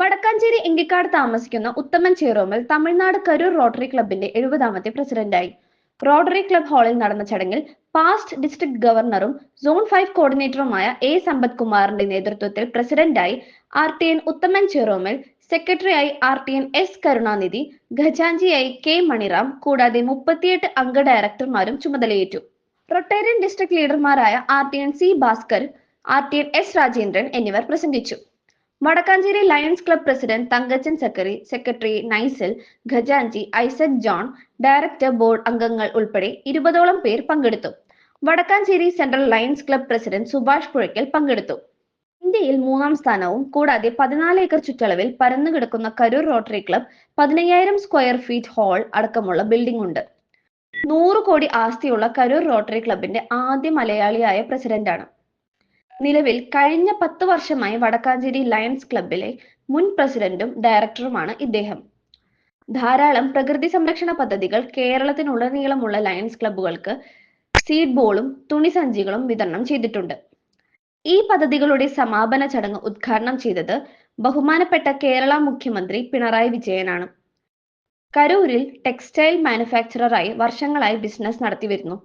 വടക്കാഞ്ചേരി എങ്കിക്കാട് താമസിക്കുന്ന ഉത്തമൻ ചേറോമൽ തമിഴ്നാട് കരൂർ റോട്ടറി ക്ലബിന്റെ എഴുപതാമത്തെ പ്രസിഡന്റായി. റോട്ടറി ക്ലബ് ഹാളിൽ നടന്ന ചടങ്ങിൽ പാസ്റ്റ് ഡിസ്ട്രിക്ട് ഗവർണറും സോൺ ഫൈവ് കോർഡിനേറ്ററുമായ എ സമ്പത് കുമാറിന്റെ നേതൃത്വത്തിൽ പ്രസിഡന്റായി R T N Uthaman Cheromal സെക്രട്ടറിയായി R T N S Karunanidhi ഖജാഞ്ചിയായി K Maniram കൂടാതെ മുപ്പത്തിയെട്ട് അംഗ ഡയറക്ടർമാരും ചുമതലയേറ്റു. Rotarian district ലീഡർമാരായ R T N C Bhaskar R T N S Rajendran എന്നിവർ പ്രസംഗിച്ചു. Vadakkanchery Lions club president Thankachan Zachary secretary Naisal ഖജാൻജി Isaac John director board അംഗങ്ങൾ ഉൾപ്പെടെ ഇരുപതോളം പേർ പങ്കെടുത്തു. Vadakkanchery central Lions Club president Subhash Puzhakkal പങ്കെടുത്തു. ഇന്ത്യയിൽ മൂന്നാം സ്ഥാനവും കൂടാതെ പതിനാല് ഏക്കർ ചുറ്റളവിൽ പരന്നുകിടക്കുന്ന കരൂർ റോട്ടറി ക്ലബ് പതിനയ്യായിരം സ്ക്വയർ ഫീറ്റ് ഹാൾ അടക്കമുള്ള ബിൽഡിംഗ് ഉണ്ട്. നൂറ് കോടി ആസ്തിയുള്ള കരൂർ റോട്ടറി ക്ലബിന്റെ ആദ്യ മലയാളിയായ പ്രസിഡന്റാണ് നിലവിൽ കഴിഞ്ഞ പത്ത് വർഷമായി വടക്കാഞ്ചേരി ലയൺസ് ക്ലബിലെ മുൻ പ്രസിഡന്റും ഡയറക്ടറുമാണ് ഇദ്ദേഹം. ധാരാളം പ്രകൃതി സംരക്ഷണ പദ്ധതികൾ കേരളത്തിനുടനീളമുള്ള ലയൺസ് ക്ലബ്ബുകൾക്ക് സീഡ് ബോളും തുണിസഞ്ചികളും വിതരണം ചെയ്തിട്ടുണ്ട്. ഈ പദ്ധതികളുടെ സമാപന ചടങ്ങ് ഉദ്ഘാടനം ചെയ്തത് ബഹുമാനപ്പെട്ട കേരള മുഖ്യമന്ത്രി പിണറായി വിജയനാണ്. കരൂരിൽ ടെക്സ്റ്റൈൽ മാനുഫാക്ചററായി വർഷങ്ങളായി ബിസിനസ് നടത്തിവരുന്നു.